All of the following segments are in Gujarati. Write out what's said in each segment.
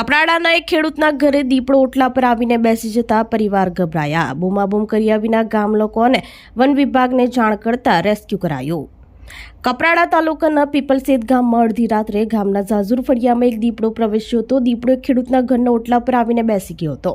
કપરાડાના એક ખેડૂતના ઘરે દીપડો ઓટલા પર આવીને બેસી જતા પરિવાર ગભરાયા. બૂમાબૂમ કર્યા વિના ગામ લોકો અને વન વિભાગને જાણ કરતા રેસ્ક્યુ કરાયું. કપરાડા તાલુકાના પીપલસેદ ગામમાં અડધી રાત્રે ગામના ઝાઝુર ફળિયામાં એક દીપડો પ્રવેશ્યો હતો. દીપડો ખેડૂતના ઘરના ઓટલા પર આવીને બેસી ગયો હતો.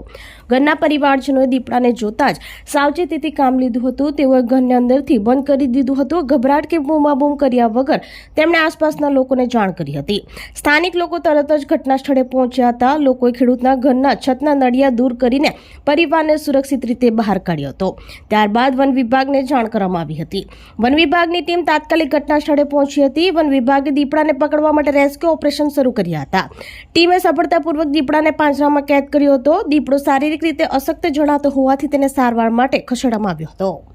ઘરના પરિવારજનોએ દીપડાને જોતા જ સાવચેતીથી કામ લીધું હતું. તેઓએ ઘરને અંદરથી બંધ કરી દીધું હતું. ગભરાટ કે બૂમાબૂમ કર્યા વગર તેમણે આસપાસના લોકોને જાણ કરી હતી. સ્થાનિક લોકો તરત જ ઘટના સ્થળે પહોંચ્યા હતા. લોકોએ ખેડૂતના ઘરના છતના નળિયા દૂર કરીને પરિવારને સુરક્ષિત રીતે બહાર કાઢ્યો હતો. ત્યારબાદ વન વિભાગને જાણ કરવામાં આવી હતી. વન વિભાગની ટીમ તાત્કાલિક ઘટના સ્થળે પહોંચી હતી. વન વિભાગે દીપડાને પકડવા માટે રેસ્ક્યુ ઓપરેશન શરૂ કર્યા હતા. ટીમે સફળતાપૂર્વક દીપડાને પાંજરામાં કેદ કર્યો હતો. દીપડો શારીરિક રીતે અશક્ત જણાતો હોવાથી તેને સારવાર માટે ખસેડવામાં આવ્યો હતો.